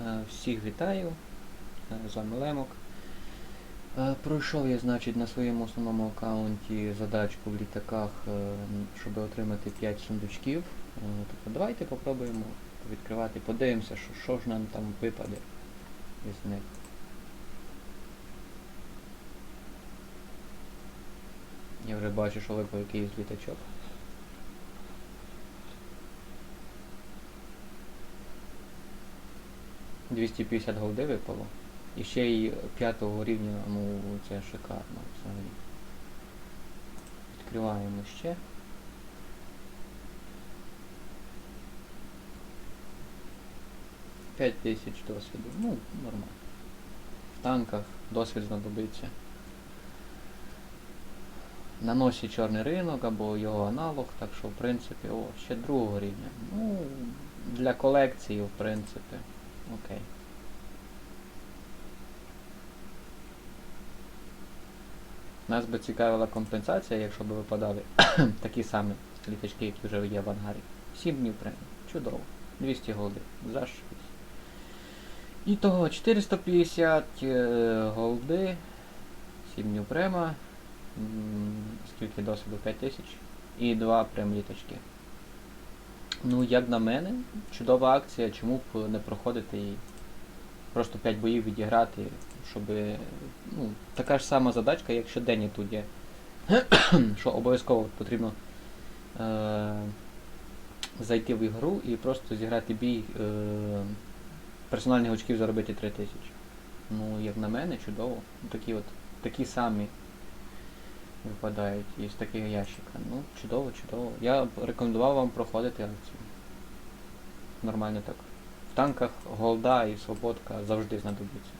Е, Всіх вітаю. Е, З вами Лемок. Е, Пройшов я, значить, на своєму основному аккаунті задачку в літаках, щоб отримати 5 сундучків. Тобто давайте попробуємо відкривати, подивимося, що, що ж нам там випаде із них. Я вже бачу, що випав якийсь літачок. Двісті п'ятдесят голди випало. І ще й п'ятого рівня, ну це шикарно взагалі. Відкриваємо ще. П'ять тисяч досвіду. Ну, нормально. В танках досвід знадобиться. На носі чорний ринок або його аналог, так що в принципі, о, ще другого рівня. Ну, для колекції, в принципі, окей. Нас би цікавила компенсація, якщо б випадали такі самі літачки, які вже є в ангарі. 7 днів премії. Чудово. 200 голди. Зашибись. І того 450 е, голди. 7 днів према. Скільки досвіду? 5000. І 2 прем літачки. Ну, як на мене, чудова акція, чому б не проходити і просто 5 боїв відіграти, щоб. Ну, така ж сама задачка, як щоденні тут є. що обов'язково потрібно е- зайти в ігру і просто зіграти бій е- персональних очків заробити 3000. Ну, як на мене, чудово. Такі от, такі самі випадають із таких ящика. Ну, чудово, чудово. Я б рекомендував вам проходити акцію. Нормально так. В танках голда і свободка завжди знадобиться.